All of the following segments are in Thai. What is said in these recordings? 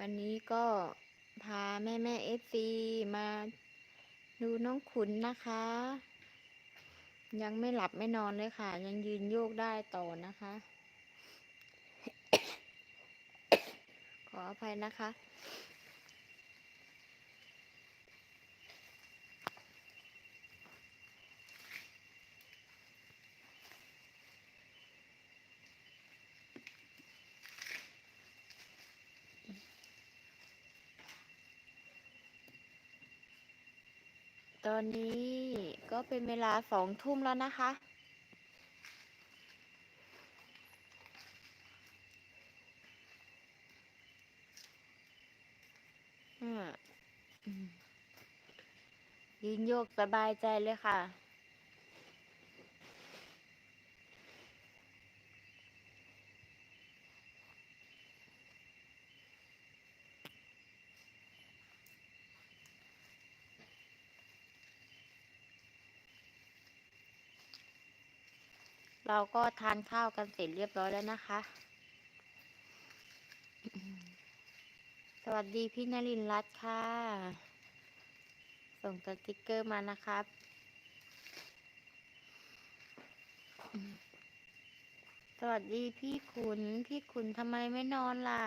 วันนี้ก็พาแม่แม่เอฟซีมาดูน้องขุนนะคะ ยังไม่หลับไม่นอนเลยค่ะ ยังยืนโยกได้ต่อนะคะ ขออภัยนะคะ ตอนนี้ก็เป็นเวลาสองทุ่มแล้วนะคะอ่าอืมยืนโยกสบายใจเลยค่ะ เราก็ทานข้าวกันเสร็จเรียบร้อยแล้วนะคะ สวัสดีพี่นรินร์รัตน์ค่ะ ส่งสติกเกอร์มานะครับ สวัสดีพี่ขุน พี่ขุนทำไมไม่นอนล่ะ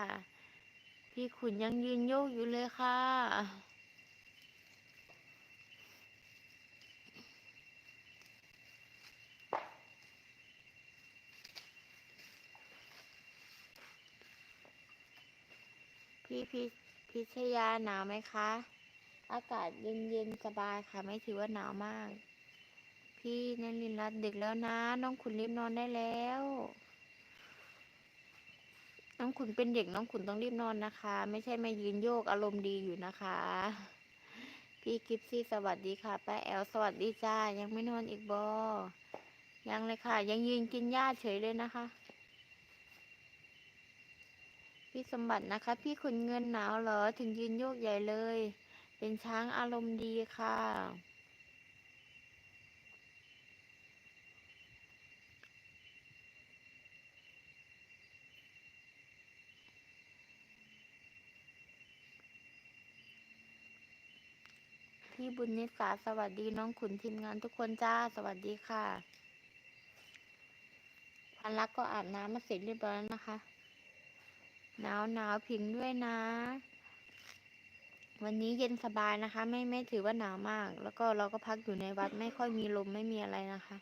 พี่ขุนยังยืนโยกอยู่เลยค่ะ พี่พิพิชยาหนาวไหมคะ อากาศเย็นเย็นสบายค่ะ ไม่ถือว่าหนาวมาก พี่นันลินรัตดึกแล้วนะ น้องขุนรีบนอนได้แล้ว น้องขุนเป็นเด็กน้องขุนต้องรีบนอนนะคะ ไม่ใช่มายืนโยกอารมณ์ดีอยู่นะคะ พี่กิฟซี่สวัสดีค่ะป้าแอลสวัสดีจ้ายังไม่นอนอีกบอยังเลยค่ะ ยังยืนกินหญ้าเฉยเลยนะคะ พี่สมบัตินะคะ พี่ขุนเงินหนาวเหรอถึงยืนโยกใหญ่เลย เป็นช้างอารมณ์ดีค่ะ พี่บุญนิสาสวัสดีน้องขุนทีมงานทุกคนจ้า สวัสดีค่ะพันลักก็อาบน้ำมาเสร็จเรียบร้อยแล้วนะคะ หนาวหนาวผิงด้วยนะ วันนี้เย็นสบายนะคะ ไม่ไม่ถือว่าหนาวมาก แล้วก็เราก็พักอยู่ในวัดไม่ค่อยมีลมไม่มีอะไรนะคะ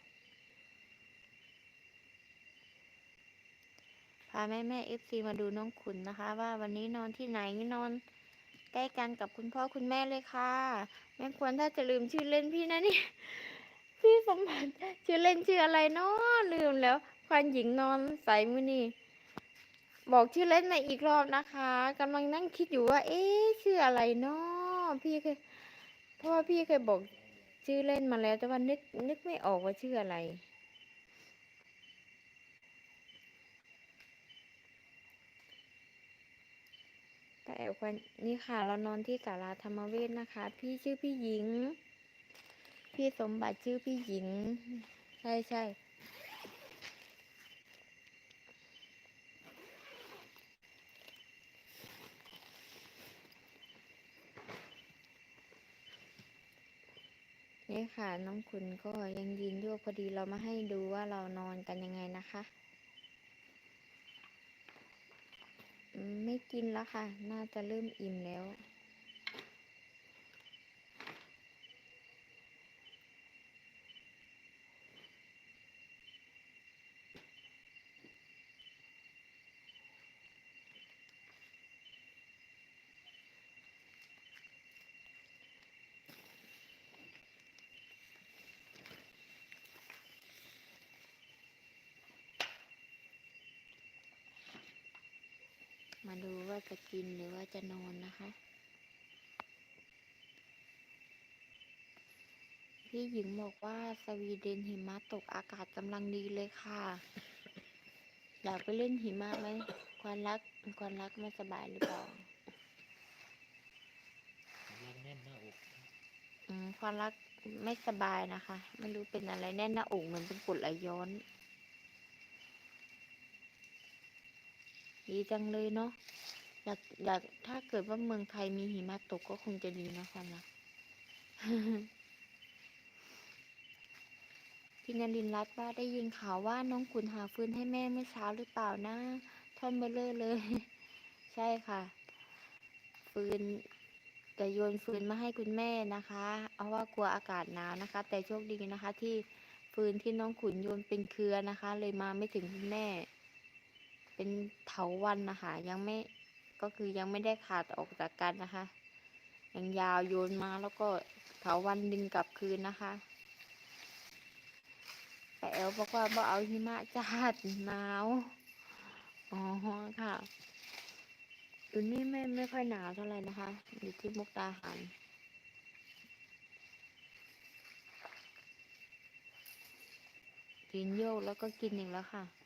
พาแม่แม่เอฟซีมาดูน้องขุนนะคะ ว่าวันนี้นอนที่ไหนนอนใกล้กันกับคุณพ่อคุณแม่เลยค่ะแม่ควรถ้าจะลืมชื่อเล่นพี่นะนี่พี่สมบัติชื่อเล่นชื่ออะไรเนาะลืมแล้วควันหญิงนอนใสมือนี่ บอกชื่อเล่นมาอีกรอบนะคะกำลังนั่งคิดอยู่ว่า เอ๊ะชื่ออะไรเนาะพี่เคยเพราะว่าพี่เคยบอกชื่อเล่นมาแล้ว แต่ว่านึกนึกไม่ออกว่าชื่ออะไรแต่แอบควันนี่ค่ะ เรานอนที่ศาลาธรรมเวชนะคะ พี่ชื่อพี่หญิง พี่สมบัติชื่อพี่หญิง ใช่ใช่ นี่ค่ะน้องคุณก็ยังยืนโยกพอดีเรามาให้ดูว่าเรานอนกันยังไงนะคะ ไม่กินแล้วค่ะ น่าจะเริ่มอิ่มแล้ว มาดูว่าจะกินหรือว่าจะนอนนะคะ พี่หญิงบอกว่าสวีเดนหิมะตกอากาศกำลังดีเลยค่ะ อยากไปเล่นหิมะไหมควันรักควันรักไม่สบายหรือเปล่ายังแน่นหน้าอกอืมควันรักไม่สบายนะคะ ไม่รู้เป็นอะไรแน่นหน้าอกเหมือนเป็นกรดไหลย้อน ดีจังเลยเนาะอยากอยากถ้าเกิดว่าเมืองไทยมีหิมะตกก็คงจะดีนะความรักพี่นรินร์รัตน์ว่าได้ยินข่าวว่าน้องขุนหาฟืนให้แม่เมื่อเช้าหรือเปล่านะท่อนเบลเลอร์เลย ใช่ค่ะ ฟืนจะโยนฟืนมาให้คุณแม่นะคะ เอาว่ากลัวอากาศหนาวนะคะ แต่โชคดีนะคะ ที่ฟืนที่น้องขุนโยนเป็นเครือนะคะ เลยมาไม่ถึงคุณแม่ เป็นเถาวันนะคะ ยังไม่ก็คือยังไม่ได้ขาดออกจากกันนะคะยังยาวโยนมาแล้วก็เถาวันดึงกลับคืนนะคะแต่แอลบอกว่าบ่เอาหิมะจัดหนาวอ๋อค่ะอยู่นี่ไม่ไม่ค่อยหนาวเท่าไหร่นะคะ อยู่ที่มุกดาหารกินโยกแล้วก็กินอีกแล้วค่ะ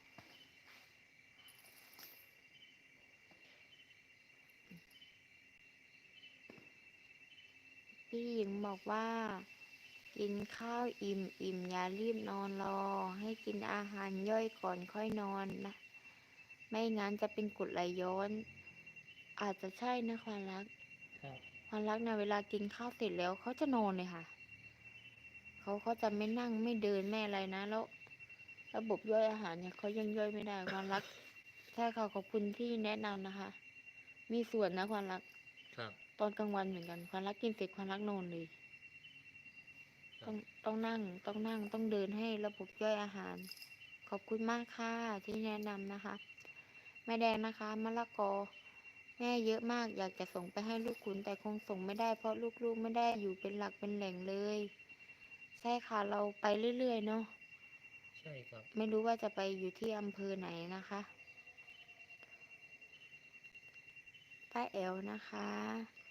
พี่หญิงบอกว่า กินข้าวอิ่มอิ่มอย่ารีบนอนรอ ให้กินอาหารย่อยก่อนค่อยนอนนะ ไม่งั้นจะเป็นกรดไหลย้อน อาจจะใช่นะความรักครับความรักนะเวลากินข้าวเสร็จแล้วเขาจะนอนเลยค่ะ เขาเขาจะไม่นั่งไม่เดินไม่อะไรนะแล้ว ระบบย่อยอาหารเนี่ยเขายังย่อยไม่ได้ความรักใช่ค่ะขอบคุณที่แนะนำนะคะ มีส่วนนะความรักครับต อนกลางวันเหมือนกันความรักกินเสร็จความรักนอนเลยครัต้อบงต้องนั่งต้องนั่งต้องเดินให้ระบบย่อยอาหาร ขอบคุณมากค่ะที่แนะนำนะคะ แม่แดงนะคะมะละกอ แม่เยอะมากอยากจะส่งไปให้ลูกขุนแต่คงส่งไม่ได้เพราะลูกๆไม่ได้อยู่เป็นหลักเป็นแหล่งเลย ใช่ค่ะเราไปเรื่อยๆเนาะใช่ครับ ไม่รู้ว่าจะไปอยู่ที่อำเภอไหนนะคะป้าแอลนะคะ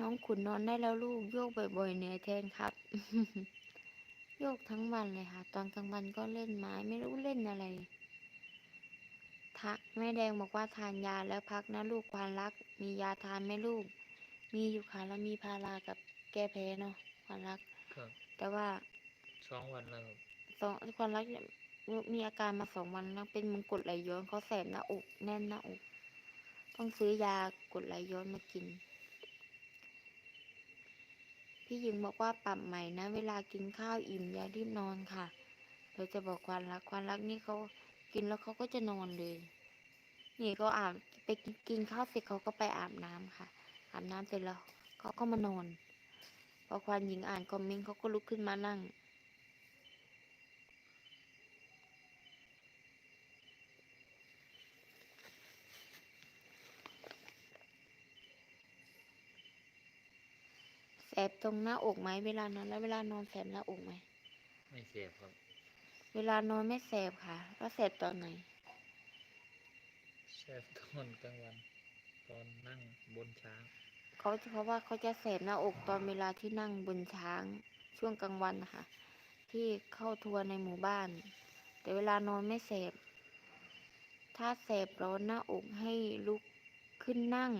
น้องขุนนอนได้แล้วลูกโยกบ่อยๆเหนื่อยแทนครับ โยกทั้งวันเลยค่ะ ตอนกลางวันก็เล่นไม้ไม่รู้เล่นอะไร ทักแม่แดงบอกว่าทานยาแล้วพักนะลูกควานรัก มียาทานไหมลูก มีอยู่ค่ะแล้วมีพารากับแก้แพ้เนาะควานรักครับแต่ว่าสองวันแล้วครับสองความรักเนี่ยมีอาการมาสองวันแล้วเป็นมงกดไหลย้อนเขาแสบหน้าอก แน่นหน้าอก ต้องซื้อยากดไหลย้อนมากิน พี่หญิงบอกว่าปรับใหม่นะ เวลากินข้าวอิ่มอย่ารีบนอนค่ะเราจะบอกความรักความรักนี่เขากินแล้วเขาก็จะนอนเลย นี่ก็อาบไปกินข้าวเสร็จเขาก็ไปอาบน้ำค่ะ อาบน้ำเสร็จแล้วเขาก็มานอน พอควานหญิงอ่านคอมเมนต์เขาก็ลุกขึ้นมานั่ง บตรงหน้าอกไหมเวลานอนแล้วเวลานอนแสบหน้าอกไหมไม่เสียบครับ เวลานอนไม่แสบค่ะ แล้วแสบตอนไหนแสบตอนกลางวัน ตอนนั่งบนช้างเขาเพราะว่าเขาจะแสบหน้าอกตอนเวลาที่นั่งบนช้างช่วงกลางวันนะคะที่เข้าทัวร์ในหมู่บ้าน แต่เวลานอนไม่แสบ ถ้าแสบร้อนหน้าอกให้ลุกขึ้นนั่ง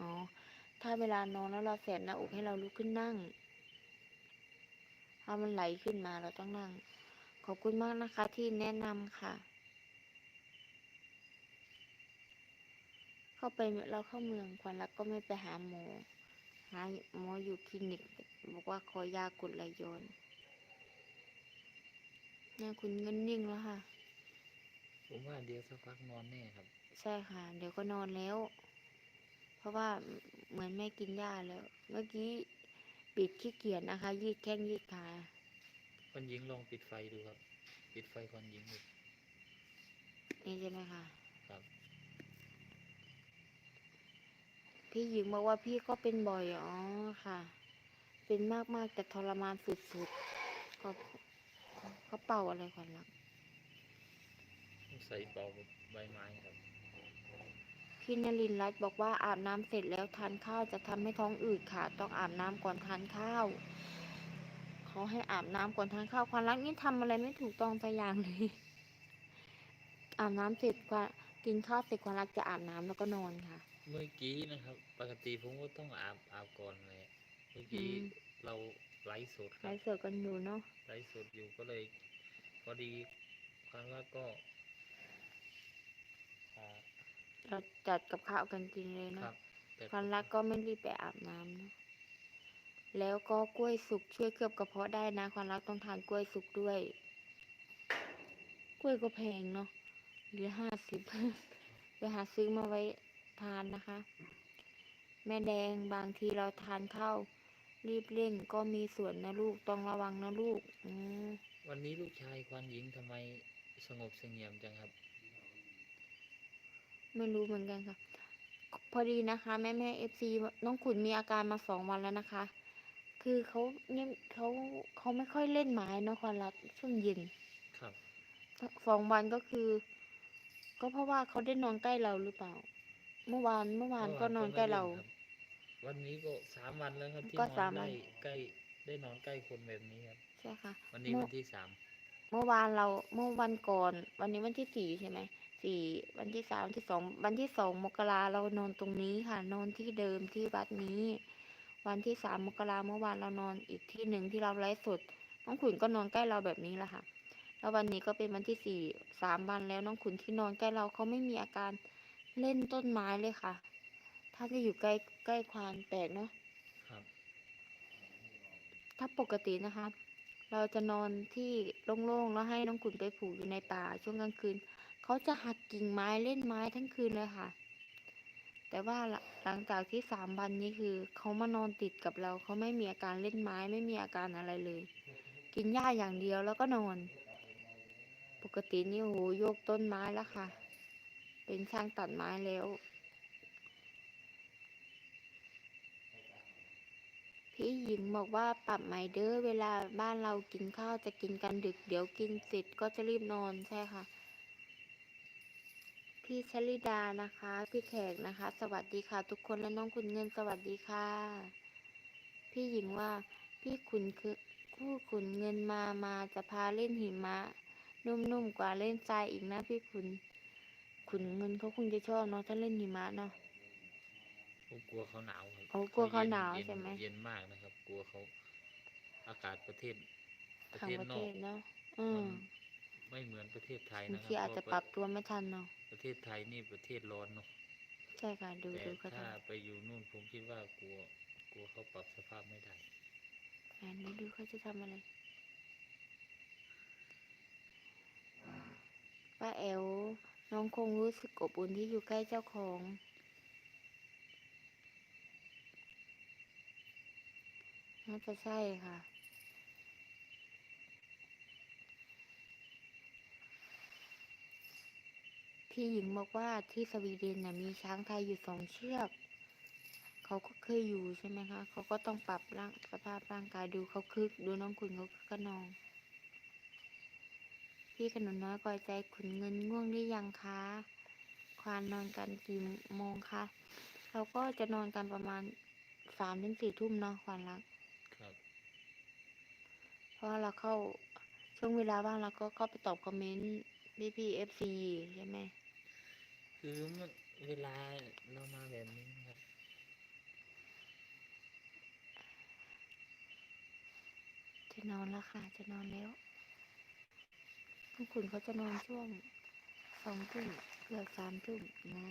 อ๋อ ถ้าเวลานอนแล้วเราแสบหน้าอกให้เราลุกขึ้นนั่ง ถ้ามันไหลขึ้นมาเราต้องนั่ง ขอบคุณมากนะคะ ที่แนะนำค่ะ เข้าไปเราเข้าเมืองควันรักก็ไม่ไปหาหมอหาหมออยู่คลินิก บอกว่าขอยากดไหลย้อนเนี่ยคุณเงินนิ่งแล้วค่ะ ผมว่าเดี๋ยวสักพักนอนแน่ครับ ใช่ค่ะ เดี๋ยวก็นอนแล้ว เพราะว่าเหมือนแม่กินยาแล้ว เมื่อกี้ปิดขี้เกียจนะคะ ยืดแข้งยืดขาคนยิงลองปิดไฟดูครับ ปิดไฟคนยิงดูนี่ใช่ไหมคะครับ พี่หญิงบอกว่าพี่ก็เป็นบ่อยอ๋อค่ะ เป็นมากมากๆแต่ทรมานสุดๆก็ก็เป่าอะไรก่อนลักใส่เป่าใบไม้ครับ พี่นลินทร์รัตน์บอกว่าอาบน้ำเสร็จแล้วทานข้าวจะทำให้ท้องอืดค่ะ ต้องอาบน้ำก่อนทานข้าวเขาให้อาบน้ำก่อนทานข้าวความรักนี่ทำอะไรไม่ถูกต้องสักอย่างเลย อาบน้ำเสร็จกว่ากินข้าวเสร็จความรักจะอาบน้ำแล้วก็นอนค่ะ เมื่อกี้นะครับ ปกติผมก็ต้องอาบอาบก่อนเลยเมื่อกี้อืมเราไลฟ์สดคไลรับฟ์เสิร์ฟกันอยู่เนาะไลฟ์สดอยู่ก็เลยพอดีความว่าก็อ่า เราจัดกับข้าวกันกินเลยคเนาะรับแต่ควันรักก็ไม่รีบไปอาบน้ำเนอะแล้วก็กล้วยสุกช่วยเคลือบกระเพาะได้นะ ควันรักต้องทานกล้วยสุกด้วย กล้วยก็แพงเนาะเหรือห้าสิบ ไปหาซื้อมาไว้ทานนะคะ แม่แดงบางทีเราทานข้าวรีบเร่งก็มีส่วนนะลูกต้องระวังนะลูกอืมวันนี้ลูกชายควันหญิงทำไมสงบเสงี่ยมจังครับ ไม่รู้เหมือนกันค่ะ พอดีนะคะแม่แม่เอฟซีน้องขุนมีอาการมาสองวันแล้วนะคะ คือเขาเนี่ยเขาเขาไม่ค่อยเล่นไม้เนอะความรักช่วงเย็นครับสองวันก็คือ ก็เพราะว่าเขาได้นอนใกล้เราหรือเปล่า เมื่อวานเมื่อวานก็นอนใกล้เราครับวันนี้ก็สามวันแล้วครับที่ก็นอสานมวัได้นใกล้ได้นอนใกล้คนแบบนี้ครับใช่ค่ะ วันนี้เมื่อวันที่สามเมื่อวานเราเมื่อวันก่อน วันนี้วันที่สี่ใช่ไหม สี่วันที่สามวันที่สองวันที่สองมกราเรานอนตรงนี้ค่ะ นอนที่เดิมที่วัดนี้ วันที่สามมกราเมื่อวานเรานอนอีกที่หนึ่งที่เราไลฟ์สดน้องขุนก็นอนใกล้เราแบบนี้แหละค่ะ แล้ววันนี้ก็เป็นวันที่สี่สามวันแล้วน้องขุนที่นอนใกล้เราเขาไม่มีอาการเล่นต้นไม้เลยค่ะ ถ้าจะอยู่ใกล้ใกล้ควานแปลกเนาะครับถ้าปกตินะคะ เราจะนอนที่โล่งๆแล้วให้น้องขุนไปผูกอยู่ในป่าช่วงกลางคืน เขาจะหักกิ่งไม้เล่นไม้ทั้งคืนเลยค่ะ แต่ว่าหลังจากที่สามวันนี้คือเขามานอนติดกับเราเขาไม่มีอาการเล่นไม้ไม่มีอาการอะไรเลย กินหญ้าอย่างเดียวแล้วก็นอน ปกตินี่โอ้โหโยกต้นไม้แล้วค่ะ เป็นช่างตัดไม้แล้ว พี่หญิงบอกว่าปรับใหม่เด้อเวลาบ้านเรากินข้าวจะกินกันดึก เดี๋ยวกินเสร็จก็จะรีบนอนใช่ค่ะ พี่ชลิดานะคะ พี่แขกนะคะ สวัสดีค่ะ ทุกคนและน้องคุณเงินสวัสดีค่ะ พี่หญิงว่าพี่ขุนคือคู่ขุนเงินมามาจะพาเล่นหิมะ นุ่มๆกว่าเล่นทรายอีกนะพี่ขุนขุนเงินเขาคงจะชอบเนาะถ้าเล่นหิมะเนาะผมกลัวเขาหนาวครับอ๋อกลัวเขาย็หนาวย็ใช่ไหมเย็นมากนะครับ กลัวเขาอากาศประเทศประทางเทศประนเทอกศเนาะอืม ไม่เหมือนประเทศไทยบางนะคทีรับอาจจะเพปรัราะบตัวไม่ทันเนาะประเทศไทยนี่ประเทศร้อนเนาะใช่ค่ะดูแต่ดูก็ถ้าได้ไปอยู่นู่นผมคิดว่ากลัวกลัวเขาปรับสภาพไม่ได้อันนี้ดูเขาจะทำอะไรป้าแอวน้องคงรู้สึกอบอุ่นที่อยู่ใกล้เจ้าของ น่าจะใช่ค่ะ พี่หญิงบอกว่าที่สวีเดนน่ะมีช้างไทยอยู่สองเชือก เขาก็เคยอยู่ใช่ไหมคะ เขาก็ต้องปรับร่างสภาพร่างกายดูเขาคึก ดูน้องขุนเขาคึกขนอง พี่ขนุนน้อยกอยใจขุนเงินง่วงหรือยังคะ ควานนอนกันกี่โมงคะ เราก็จะนอนกันประมาณสามถึงสี่ทุ่มเนาะควานรัก ครับ เพราะว่าเราเข้าช่วงเวลาว่างเราก็เข้าไปตอบคอมเมนต์พี่พีเอฟซีใช่ไหม คือมันเวลาเรามาแบบนี้ครับจะนอนแล้วค่ะ จะนอนแล้วทุกคุณเขาจะนอนช่วงสองทุ่มเกือบสามทุ่มนะ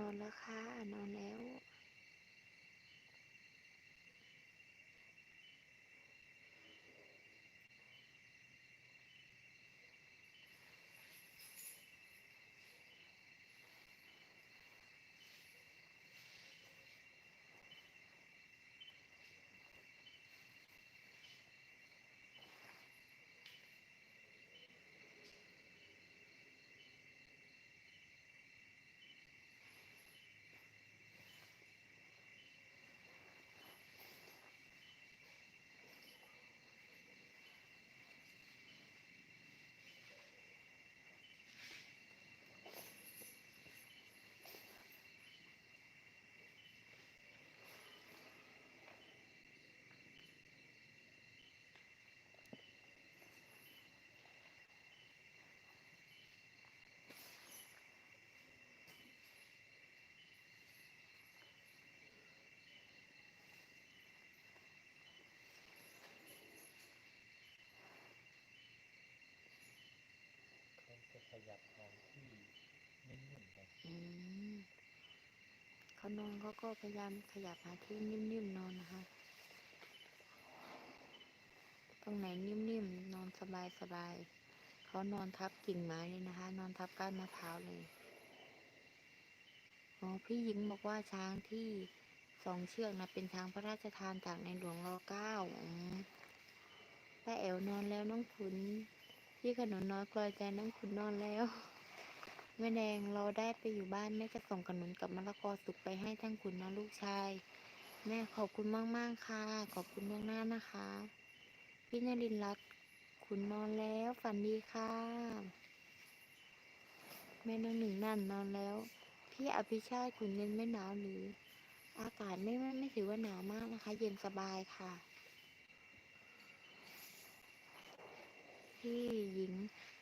นอนแล้วค่ะ นอนแล้ว เขานอนเขาก็พยายามขยับหาที่นิ่มๆนอนนะคะ ตรงไหนนิ่มๆนอนสบายๆเขานอนทับกิ่งไม้เลยนะคะ นอนทับก้านมะพร้าวเลยอ๋อพี่หญิงบอกว่าช้างที่สองเชือกนะเป็นช้างพระราชทานจากในหลวงรอเก้าป้าแอวนอนแล้วน้องขุนพี่ขนุนน้อยกลอยใจน้องขุนนอนแล้ว แม่แดงเราได้ไปอยู่บ้านแม่จะส่งขนุนกับมะละกอสุกไปให้ทั้งขุนนะลูกชาย แม่ขอบคุณมากๆค่ะ ขอบคุณล่วงหน้านะคะพี่นรินทร์รัตน์ขุนนอนแล้ว ฝันดีค่ะ แม่น้องหนึ่งนั่นนอนแล้ว พี่อภิชาติขุนเงินไม่หนาวหรือ อากาศไม่ไม่ไม่ถือว่าหนาวมากนะคะ เย็นสบายค่ะ พี่หญิง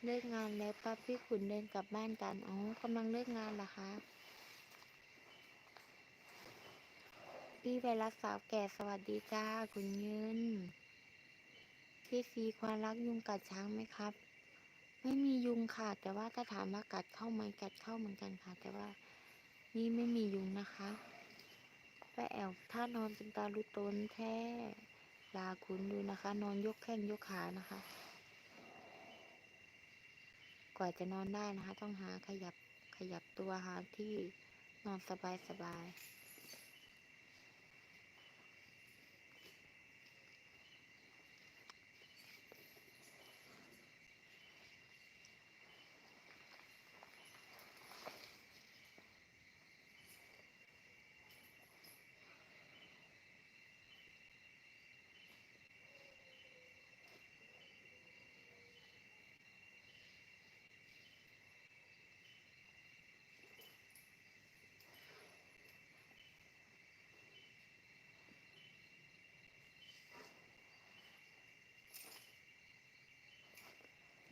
เลิกงานแล้วป้าพี่ขุนเดินกลับบ้านกัน อ๋อกำลังเลิกงานเหรอคะ พี่ไปรักสาวแก่สวัสดีจ้าคุณเงินพี่ซีควานรักยุงกัดช้างไหมครับ ไม่มียุงค่ะ แต่ว่าถ้าถามว่ากัดเข้าไหมกัดเข้าเหมือนกันค่ะ แต่ว่านี่ไม่มียุงนะคะป้าแอวถ้านอนเป็นตาลุตนแท้ลาคุณดูนะคะ นอนยกแข้งยกขานะคะ กว่าจะนอนได้นะคะ ต้องหาขยับขยับตัวหาที่นอนสบายสบาย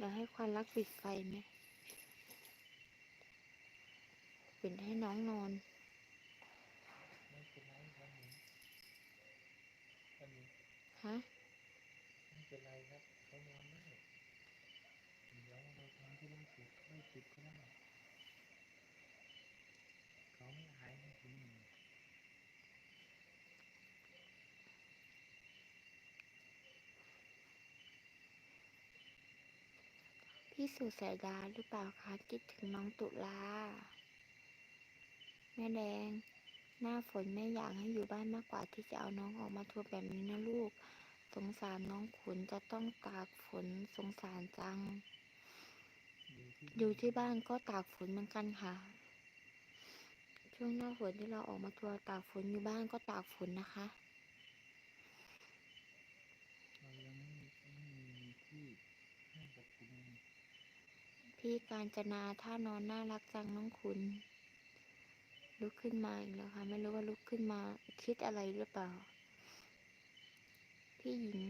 เดี๋ยวให้ควันรักปิดไฟไหมปิดให้น้องนอนฮะไม่เป็นไรครับเขานอนได้เดี๋ยวเราทำที่ล่าสุดไม่ติดก็ได้เขาไม่หายไม่ถึงหนะคุณ พี่สุสายดาหรือเปล่าคะคิดถึงน้องตุลาแม่แดง หน้าฝนแม่อยากให้อยู่บ้านมากกว่าที่จะเอาน้องออกมาทัวร์แบบนี้นะลูก สงสารน้องขุนจะต้องตากฝนสงสารจัง อยู่ที่บ้านก็ตากฝนเหมือนกันค่ะ ช่วงหน้าฝนที่เราออกมาทัวร์ตากฝนอยู่บ้านก็ตากฝนนะคะ เรายังไม่ไม่มีที่ให้กับคุณ พี่การจนาท่านอนน่ารักจังน้องคุณ ลุกขึ้นมาอีกแล้วค่ะ ไม่รู้ว่าลุกขึ้นมาคิดอะไรหรือเปล่า พี่หญิง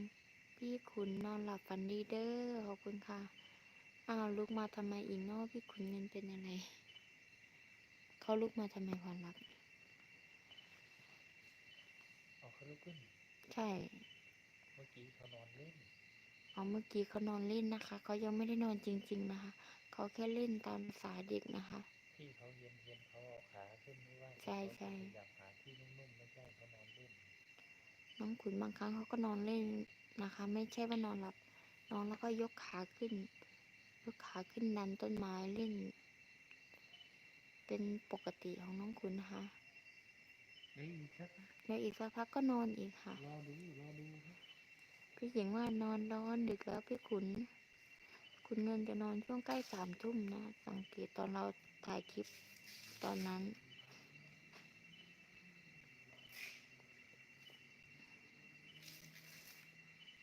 พี่ขุนนอนหลับฝันดีเด้อขอบคุณค่ะ อ้าวลุกมาทำไมอีกเนอพี่ขุนเงินเป็นอะไร เขาลุกมาทำไมความรักเอาเขาลุกขึ้น ใช่ เมื่อกี้เขานอนเล่น เอาเมื่อกี้เขานอนเล่นนะคะ เขายังไม่ได้นอนจริง ๆนะคะ เขาแค่เล่นตามภาษาเด็กนะคะ ที่เขาเย็นเย็นๆเขาเอาขาขึ้นไม่ว่าใช่ใช่อยากหาที่นุ่มๆไม่ใช่เขานอนเล่นน้องขุนบางครั้งเขาก็นอนเล่นนะคะ ไม่ใช่ว่านอนหลับ นอนแล้วก็ยกขาขึ้น ยกขาขึ้นดันต้นไม้เล่น เป็นปกติของน้องขุนนะคะเฮ้ยอีกสักพักแล้วอีกสักพักก็นอนอีกค่ะ รอดูรอดูครับ พี่หญิงว่านอนนอนดึกแล้วพี่ขุน คุณเงินจะนอนช่วงใกล้สามทุ่มนะ สังเกตตอนเราถ่ายคลิปตอนนั้น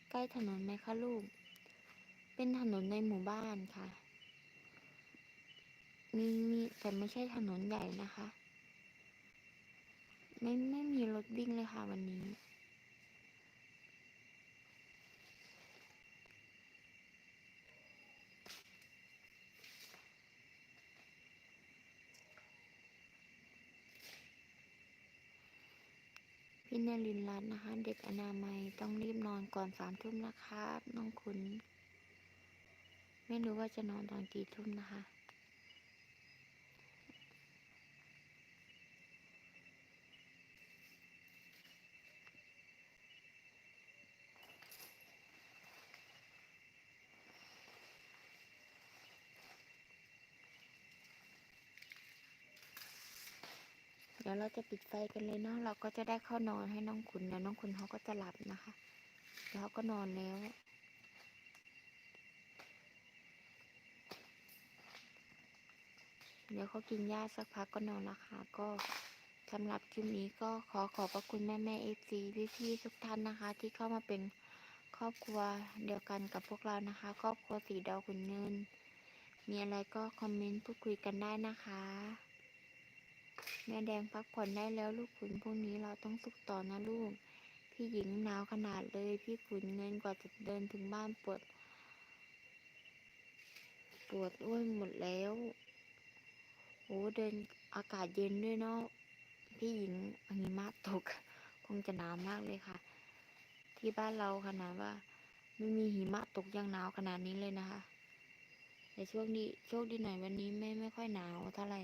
ใกล้ถนนไหมคะลูก เป็นถนนในหมู่บ้านค่ะ มีมีแต่ไม่ใช่ถนนใหญ่นะคะ ไม่ไม่มีรถวิ่งเลยค่ะวันนี้ พี่นลินรัตน์นะคะ เด็กอนามัยต้องรีบนอนก่อนสามทุ่มนะครับน้องคุณ ไม่รู้ว่าจะนอนตอนกี่ทุ่มนะคะ ยวเราจะปิดไฟกันเลยเนาะเราก็จะได้เข้านอนให้น้องขุนเดี๋ยวน้องขุนเขาก็จะหลับนะคะเดี๋ยวเขาก็นอนแล้วเดี๋ยวเขากินหญ้าสักพักก็นอนละค่ะก็สำหรับคลิปนี้ก็ขอขอบพระคุณแม่แม่เอฟซีพี่พี่ๆทุกท่านนะคะ ที่เข้ามาเป็นครอบครัวเดียวกันกับพวกเรานะคะ ครอบครัวสีดาวขุนเงิน มีอะไรก็คอมเมนต์พูดคุยกันได้นะคะ แม่แดงพักผ่อนได้แล้วลูกขุนพรุ่งนี้เราต้องฝึกต่อนะลูก พี่หญิงหนาวขนาดเลย พี่ขุนเงินกว่าจะเดินถึงบ้านปวด ปวดอ้วนหมดแล้วโอ้เดินอากาศเย็นด้วยเนาะพี่หญิงหิมะตก คงจะหนาวมากเลยค่ะ ที่บ้านเราขนาดว่า ไม่มีหิมะตกยังหนาวขนาดนี้เลยนะคะ แต่ช่วงนี้โชคดีหน่อยวันนี้ไม่ไม่ค่อยหนาวเท่าไหร่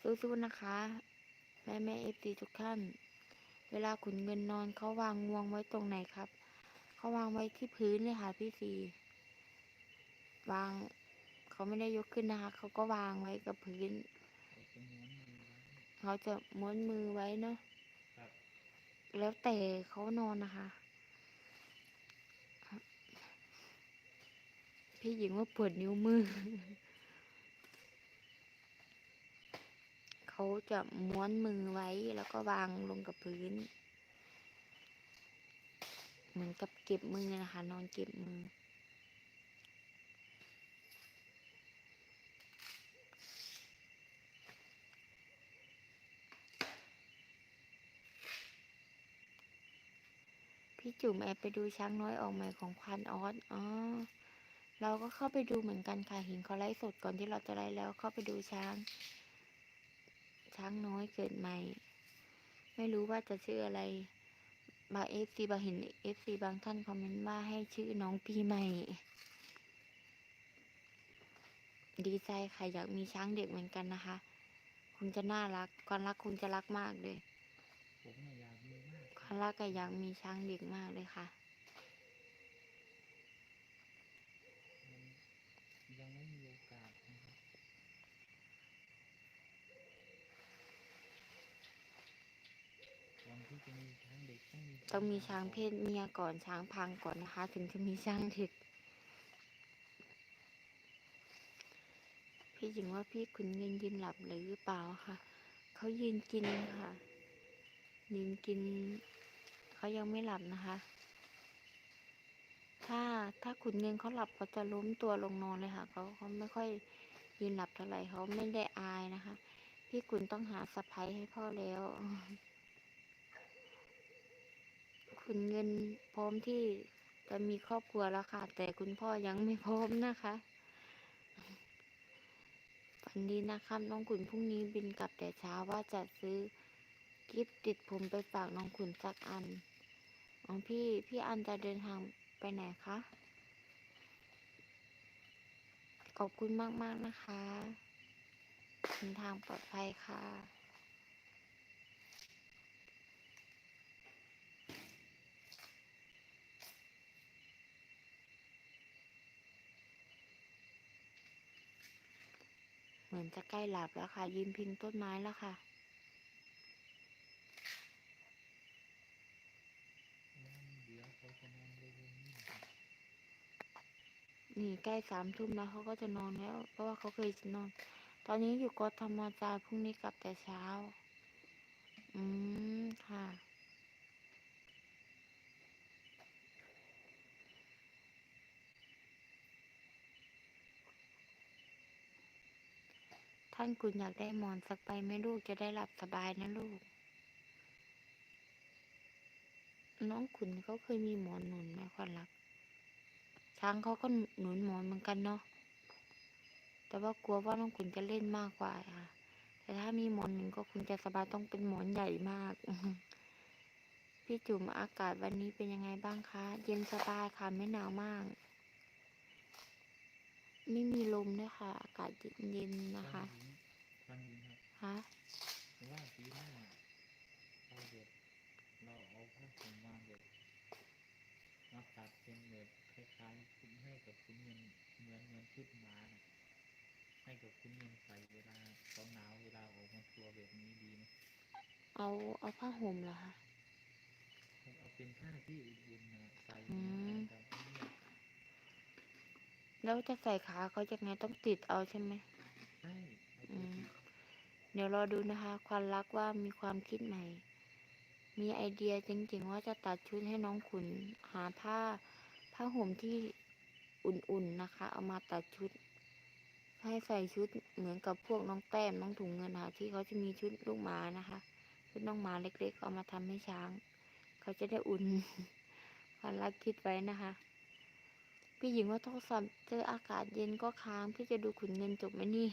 สู้ๆนะคะ แม่แม่เอฟซีทุกท่าน เวลาขุนเงินนอนเขาวางงวงไว้ตรงไหนครับ เขาวางไว้ที่พื้นเลยค่ะพี่ซีวางเขาไม่ได้ยกขึ้นนะคะเขาก็วางไว้กับพื้น เขาจะม้วนมือไว้เขาจะม้วนมือไว้เนาะครับแล้วแต่เขานอนนะคะ พี่หญิงว่าปวดนิ้วมือ เขาจะม้วนมือไว้แล้วก็วางลงกับพื้น เหมือนกับเก็บมือนะคะ นอนเก็บมือ พี่จุ๋มแอบไปดูช้างน้อยออกใหม่ของควานออสอ๋อเราก็เข้าไปดูเหมือนกันค่ะเห็นเขาไลฟ์สดก่อนที่เราจะไลฟ์แล้วเข้าไปดูช้าง ช้างน้อยเกิดใหม่ ไม่รู้ว่าจะชื่ออะไร บางเอฟซีบางเห็นเอฟซีบางท่านคอมเมนต์ว่าให้ชื่อน้องปีใหม่ ดีใจค่ะอยากมีช้างเด็กเหมือนกันนะคะคงจะน่ารักความรักคงจะรักมากเลยผมน่ะอยากมีมากความรักก็อยากมีช้างเด็กมากเลยค่ะ มันยังไม่มีโอกาสนะครับก่อนที่จะมีช้างเด็ก ต้องมีช้างเพศเมียก่อนช้างพังก่อนนะคะ ถึงจะมีช้างเด็ก พี่หญิงว่าพี่ขุนเงินยืนหลับหรือเปล่าคะเขายืนกินค่ะ ยืนกิน เขายังไม่หลับนะคะ ถ้าถ้าขุนเงินเขาหลับเขาจะล้มตัวลงนอนเลยค่ะเขาเขาไม่ค่อยยืนหลับเท่าไหร่เขาไม่ได้อายนะคะ พี่ขุนต้องหาสะพ้ยให้พ่อแล้ว คุณเงินพร้อมที่จะมีครอบครัวแล้วค่ะ แต่คุณพ่อยังไม่พร้อมนะคะฝันดีนะครับน้องขุนพรุ่งนี้บินกลับแต่เช้าว่าจะซื้อกิฟต์ติดผมไปฝากน้องขุนสักอันอ๋องพี่พี่อันจะเดินทางไปไหนคะขอบคุณมาก ๆ นะคะเดินทางปลอดภัยค่ะ เหมือนจะใกล้หลับแล้วค่ะ ยืนพิงต้นไม้แล้วค่ะ นี่ใกล้สามทุ่มแล้วเขาก็จะนอนแล้ว เพราะว่าเขาเคยนอน ตอนนี้อยู่กทมจาพรุ่งนี้กลับแต่เช้า อืมค่ะ ท่านคุณอยากได้หมอนสักใบไหมลูกจะได้หลับสบายนะลูก น้องขุนเขาเคยมีหมอนหนุนไหมควันรัก ช้างเขาก็หนุนหมอนเหมือนกันเนาะ แต่ว่ากลัวว่าน้องขุนจะเล่นมากกว่าค่ะ แต่ถ้ามีหมอนหนึ่งก็คงจะสบายต้องเป็นหมอนใหญ่มาก พี่จุ๋มอากาศวันนี้เป็นยังไงบ้างคะ เย็นสบายค่ะไม่หนาวมาก ไม่มีลมด้วยค่ะ อากาศเย็นๆนะคะฟังดีครับฮะเพราะว่าปีหน้าเราเด็ดเราเอาผ้าถุงมาเด็ดมาตัดเป็นแบบคล้ายๆคุ้มให้กับคุณเงินเหมือนเหมือนชุดหมานะให้กับคุณเงินใส่เวลาเขาหนาวเวลาออกมาทัวร์แบบนี้ดีไหมเอาเอาผ้าห่มเหรอคะให้เอาเป็นผ้าที่อุ่นๆนะใส่อืมแบบนี้ แล้วจะใส่ขาเขาจะไงต้องติดเอาใช่ไหมใช่เอาอืตัวมที่เดี๋ยวรอดูนะคะ ควันรักว่ามีความคิดใหม่ มีไอเดียจริงๆว่าจะตัดชุดให้น้องขุน หาผ้าผ้าห่มที่อุ่นๆนะคะ เอามาตัดชุด ให้ใส่ชุดเหมือนกับพวกน้องแต้มน้องถุงเงินค่ะที่เขาจะมีชุดลูกหมานะคะ ชุดน้องหมาเล็กๆ เอามาทำให้ช้าง เขาจะได้อุ่นควันรักคิดไว้นะคะ พี่หญิงว่าโทรศัพท์เจออากาศเย็นก็ค้าง พี่จะดูขุนเงินจบไหมนี่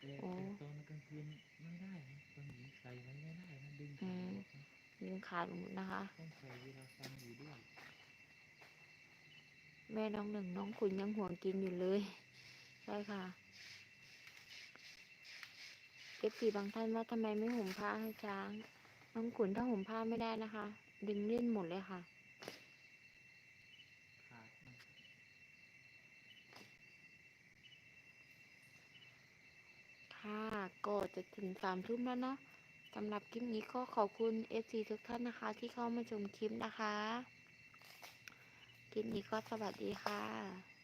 แต่โอ้แต่ตอนกลางคืนไม่ได้นะตอนนี้ใส่ไว้ไม่ได้นะดึงอืขามออกนะยิงขาดหมดนะคะ ต้องใส่เวลาฟังอยู่ด้วยแม่น้องหนึ่งน้องขุนยังห่วงกินอยู่เลย ใช่ค่ะเอฟซีบางท่านว่าทำไมไม่ห่มผ้าให้ช้าง น้องขุนถ้าห่มผ้าไม่ได้นะคะ ดึงเล่นหมดเลยค่ะ ขาดนะ ค่ะก็จะถึงสามทุ่มแล้วเนาะสำหรับคลิปนี้ก็ขอบคุณเอซีทุกท่านนะคะ ที่เข้ามาชมคลิปนะคะ คลิปนี้ก็สวัสดีค่ะ